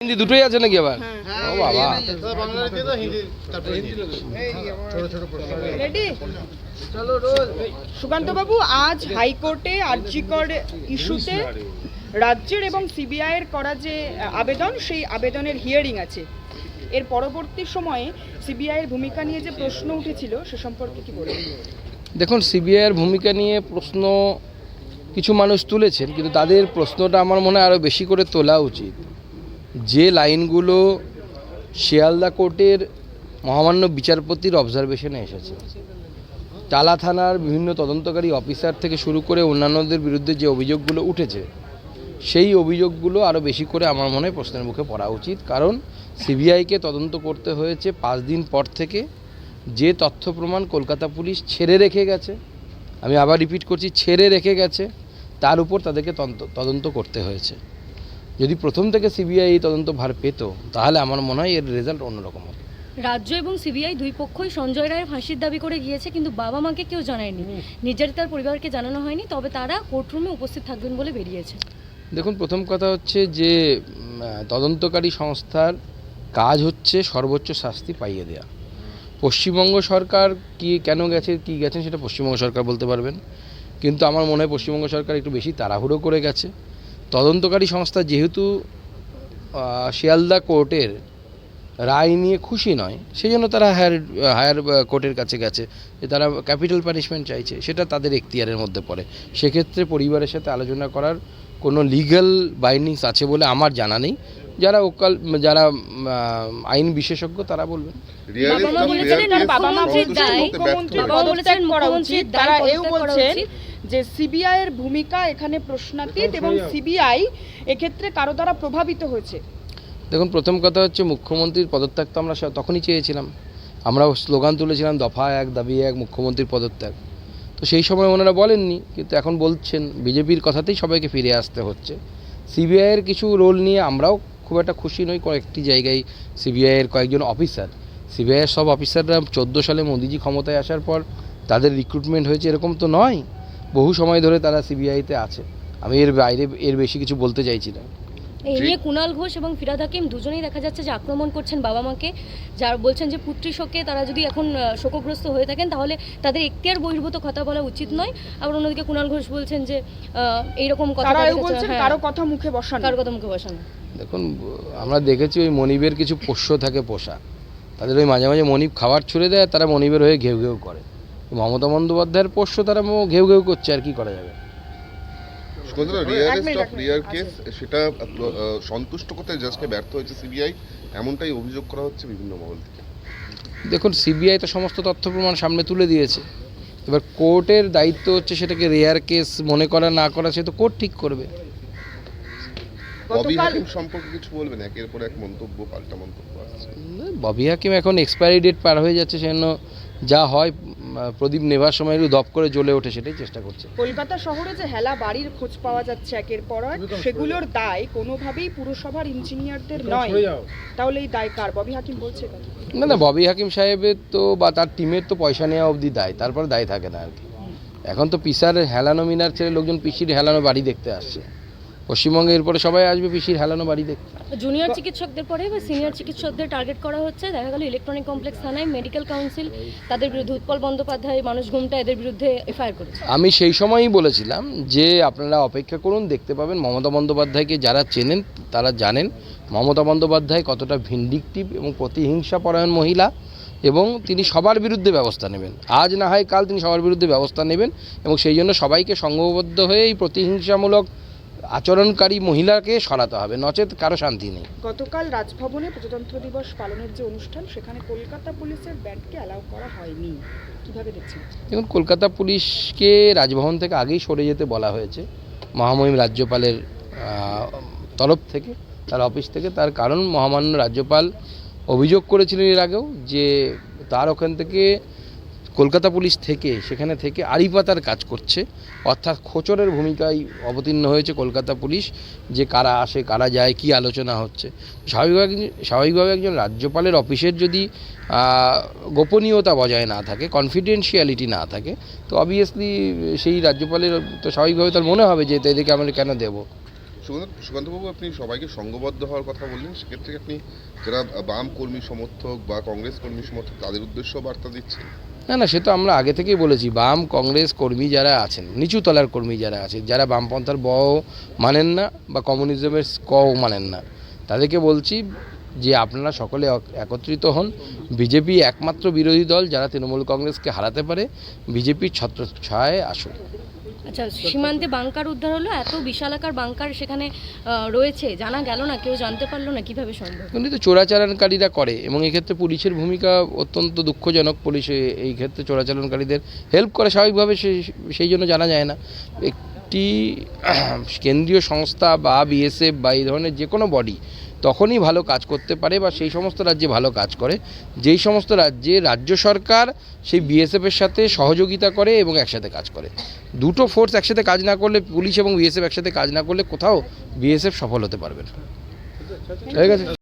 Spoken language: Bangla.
হিন্দি দুটোই আছে নাকি আবার? হ্যাঁ। ও বাবা। সুকান্ত বাবু আজ হাইকোর্টে আর্জিকর ইস্যুতে রাজ্যের এবং সিবিআই এর করা যে আবেদন সেই আবেদনের হিয়ারিং আছে। এর পরবর্তী সময়ে সিবিআই এর ভূমিকা নিয়ে যে প্রশ্ন উঠেছিল সে সম্পর্কে কি বলবেন? দেখুন সিবিআইয়ের ভূমিকা নিয়ে প্রশ্ন কিছু মানুষ তুলেছেন কিন্তু তাদের প্রশ্নটা আমার মনে হয় আরও বেশি করে তোলা উচিত। যে লাইনগুলো শিয়ালদা কোর্টের মহামান্য বিচারপতির অবজারভেশনে এসেছে। টালা থানার বিভিন্ন তদন্তকারী অফিসার থেকে শুরু করে অন্যান্যদের বিরুদ্ধে যে অভিযোগগুলো উঠেছে, সেই অভিযোগগুলো আরও বেশি করে আমার মনে প্রশ্নের মুখে পড়া উচিত। কারণ সিবিআইকে তদন্ত করতে হয়েছে পাঁচ দিন পর থেকে। যে তথ্য প্রমাণ কলকাতা পুলিশ ছেড়ে রেখে গেছে, আমি আবার রিপিট করছি, ছেড়ে রেখে গেছে, তার উপর তাদেরকে তদন্ত করতে হয়েছে। যদি প্রথম থেকে সিবিআই এই তদন্ত ভার পেত তাহলে আমার মনে হয় এর রেজাল্ট অন্যরকম হতো। রাজ্য এবং সিবিআই দুই পক্ষই সঞ্জয় রায়ের ফাঁসির দাবি করে গিয়েছে কিন্তু বাবা মাকে কেউ জানায়নি। নির্যাতিতার পরিবারকে জানানো হয়নি তবে তারা কোর্টরুমে উপস্থিত থাকবেন বলে বেরিয়েছে। দেখুন প্রথম কথা হচ্ছে যে তদন্তকারী সংস্থার কাজ হচ্ছে সর্বোচ্চ শাস্তি পাইয়ে দেওয়া পশ্চিমবঙ্গ সরকার কি কেন গেছে কি গেছেন সেটা পশ্চিমবঙ্গ সরকার বলতে পারবেন। কিন্তু আমার মনে হয় পশ্চিমবঙ্গ সরকার একটু বেশি তাড়াহুড়ো করে গেছে। তদন্তকারী সংস্থা যেহেতু শিয়ালদা কোর্টের রায় নিয়ে খুশি নয় সেই জন্য তারা হায়ার হায়ার কোর্টের কাছে গেছে। যে তারা ক্যাপিটাল পানিশমেন্ট চাইছে সেটা তাদের এখতিয়ারের মধ্যে পড়ে। সেক্ষেত্রে পরিবারের সাথে আলোচনা করার কোনো লিগ্যাল বাইন্ডিংস আছে বলে আমার জানা নেই। যারা ওকাল যারা আইন বিশেষজ্ঞ তারা বলবেন। বাবা মা বলেছিলেন তার বাবা মা বলেছেন করা উচিত তারা এও বলছেন। যে সিবিআই এর ভূমিকা এখানে প্রশ্নাতীত এবং সিবিআই এক্ষেত্রে কারও দ্বারা প্রভাবিত হয়েছে। দেখুন প্রথম কথা হচ্ছে মুখ্যমন্ত্রীর পদত্যাগ তো আমরা তখনই চেয়েছিলাম। আমরাও স্লোগান তুলেছিলাম দফা এক দাবি এক মুখ্যমন্ত্রীর পদত্যাগ। তো সেই সময় ওনারা বলেননি কিন্তু এখন বলছেন বিজেপির কথাতেই সবাইকে ফিরে আসতে হচ্ছে। সিবিআইয়ের কিছু রোল নিয়ে আমরাও খুব একটা খুশি নই কয়েকটি জায়গায় সিবিআইয়ের কয়েকজন অফিসার। সিবিআইয়ের সব অফিসাররা চোদ্দ সালে মোদিজি ক্ষমতায় আসার পর তাদের রিক্রুটমেন্ট হয়েছে এরকম তো নয়। বহু সময় ধরে তারা সিবিআইতে আছে। আমি এর বাইরে এর বেশি কিছু বলতে চাইছি না। এই নিয়ে কুণাল ঘোষ এবং ফিরাদ হাকিম দুজনেই দেখা যাচ্ছে যে আক্রমণ করছেন বাবা মাকে। যার বলছেন যে পুত্রী শোকে তারা যদি এখন শোকগ্রস্ত হয়ে থাকেন তাহলে তাদের এখতিয়ার বহির্ভূত কথা বলা উচিত নয়। আবার অন্যদিকে কুণাল ঘোষ বলছেন যে আহ, এইরকম কথা বলছেন হ্যাঁ, কারও কথা মুখে বসানো। কারও কথা মুখে বসানো। দেখুন আমরা দেখেছি ওই মনিবের কিছু পোষ্য থাকে পোষা। তাদের ওই মাঝে মাঝে মনিব খাবার ছুড়ে দেয় তারা মনিবের হয়ে ঘেউ ঘেউ করে। মমতা বন্দ্যোপাধ্যায়ের পোষ্য তারা মো- ঘেউ ঘেউ করছে আর কি করা যাবে? আচ্ছা। কেস সেটা সন্তুষ্ট করতে জাজকে ব্যর্থ হয়েছে সিবিআই এমনটাই অভিযোগ করা হচ্ছে বিভিন্ন মহল থেকে। দেখুন সিবিআই তো সমস্ত তথ্য প্রমাণ সামনে তুলে দিয়েছে। এবার কোর্টের দায়িত্ব হচ্ছে সেটাকে রেয়ার কেস মনে করা না করা সে তো কোর্ট ঠিক করবে। ববি হাকিম সম্পর্কে কিছু বলবেন? একের পর এক মন্তব্য পাল্টা মন্তব্য আসছে। ববি হাকিম এখন এক্সপায়ারি ডেট পার হয়ে যাচ্ছে সেজন্য যা হয় প্রদীপ নেবার সময় একটু দপ করে জ্বলে ওঠে সেটাই চেষ্টা করছে। কলকাতা শহরে যে হেলা বাড়ির খোঁজ পাওয়া যাচ্ছে একের পর এক সেগুলোর দায় কোনোভাবেই পুরসভার ইঞ্জিনিয়ারদের নয়। তাহলে এই দায় কার? ববি হাকিম বলছে? না না ববি হাকিম সাহেবের তো বা তার টিমের তো পয়সা নেওয়া অবধি দায় তারপর দায় থাকে না আর কি। এখন তো পিসার হেলানো মিনার ছেড়ে লোকজন পিসির হেলানো বাড়ি দেখতে আসছে। পশ্চিমবঙ্গে এরপরে সবাই আসবে পিসির হেলানো বাড়ি দেখতে জুনিয়র চিকিৎসকদের পরে বা সিনিয়র চিকিৎসকদের টার্গেট করা হচ্ছে দেখা গেল ইলেকট্রনিক কমপ্লেক্স থানায় মেডিকেল কাউন্সিল তাদের বিরুদ্ধে উৎপল বন্দ্যোপাধ্যায় মানুষ ঘুমটা এদের বিরুদ্ধে এফআইআর করেছে। আমি সেই সময়ই বলেছিলাম যে আপনারা অপেক্ষা করুন দেখতে পাবেন মমতা বন্দ্যোপাধ্যায়কে যারা চেনেন তারা জানেন মমতা বন্দ্যোপাধ্যায় কতটা ভিন্ডিকটিভ এবং প্রতিহিংসা পরায়ণ মহিলা এবং তিনি সবার বিরুদ্ধে ব্যবস্থা নেবেন। আজ না হয় কাল তিনি সবার বিরুদ্ধে ব্যবস্থা নেবেন এবং সেই জন্য সবাইকে সংঘবদ্ধ হয়ে এই প্রতিহিংসামূলক আচরণকারী মহিলাকে সরাতে হবে নচেত কারও শান্তি নেই। গতকাল রাজভবনে প্রজাতন্ত্র দিবস পালনের যে অনুষ্ঠান সেখানে কলকাতা পুলিশের ব্যান্ডকে অ্যালাউ করা হয়নি। কীভাবে দেখছেন? দেখুন কলকাতা পুলিশকে রাজভবন থেকে আগেই সরে যেতে বলা হয়েছে। মহামহিম রাজ্যপালের তরফ থেকে তার অফিস থেকে। তার কারণ মহামান্য রাজ্যপাল অভিযোগ করেছিলেন এর আগেও যে তার ওখান থেকে কলকাতা পুলিশ থেকে, সেখানে থেকে আড়িপাতার কাজ করছে। অর্থাৎ খোচরের ভূমিকায় অবতীর্ণ হয়েছে কলকাতা পুলিশ, যে কারা আসে, কারা যায়, কি আলোচনা হচ্ছে। স্বাভাবিকভাবে স্বাভাবিকভাবে একজন রাজ্যপালের অফিসের যদি গোপনীয়তা বজায় না থাকে কনফিডেন্সিয়ালিটি না থাকে, তো অবভিয়াসলি সেই রাজ্যপালের তো স্বাভাবিকভাবে তার মনে হবে যে এদেরকে আমরা কেন দেবো? সুকান্তবাবু আপনি সবাইকে সংঘবদ্ধ হওয়ার কথা বললেন। সেক্ষেত্রে আপনি যারা বাম কর্মী সমর্থক বা কংগ্রেস কর্মী সমর্থক, তাদের উদ্দেশ্য বার্তা দিচ্ছেন। না না, সে তো আমরা আগে থেকেই বলেছি, বাম কংগ্রেস কর্মী যারা আছেন, নিচু তলার কর্মী যারা আছেন, যারা বামপন্থার ব মানেন না বা কমিউনিজমের কও মানেন না, তাদেরকে বলছি যে আপনারা সকলে একত্রিত হন। বিজেপি একমাত্র বিরোধী দল যারা তৃণমূল কংগ্রেসকে হারাতে পারে, বিজেপির ছত্র ছায় আসুন। আচ্ছা সীমান্তে বাংকার উদ্ধার হলো, এত বিশালাকার বাংকার সেখানে রয়েছে, জানা গেল না, কেউ জানতে পারল না, কীভাবে সম্ভব? কিন্তু তো চোরাচালানকারীরা করে, এবং এক্ষেত্রে পুলিশের ভূমিকা অত্যন্ত দুঃখজনক, পুলিশ এই ক্ষেত্রে চোরাচালানকারীদের হেল্প করে, স্বাভাবিকভাবে সেই জন্য জানা যায় না। একটি কেন্দ্রীয় সংস্থা বা বিএসএফ বা এই ধরনের যে কোনো বডি তখনই ভালো কাজ করতে পারে বা সেই সমস্ত রাজ্যে ভালো কাজ করে। যেই সমস্ত রাজ্যে রাজ্য সরকার সেই বিএসএফের সাথে সহযোগিতা করে এবং একসাথে কাজ করে। দুটো ফোর্স একসাথে কাজ না করলে পুলিশ এবং বিএসএফ একসাথে কাজ না করলে কোথাও বিএসএফ সফল হতে পারবে না। ঠিক আছে?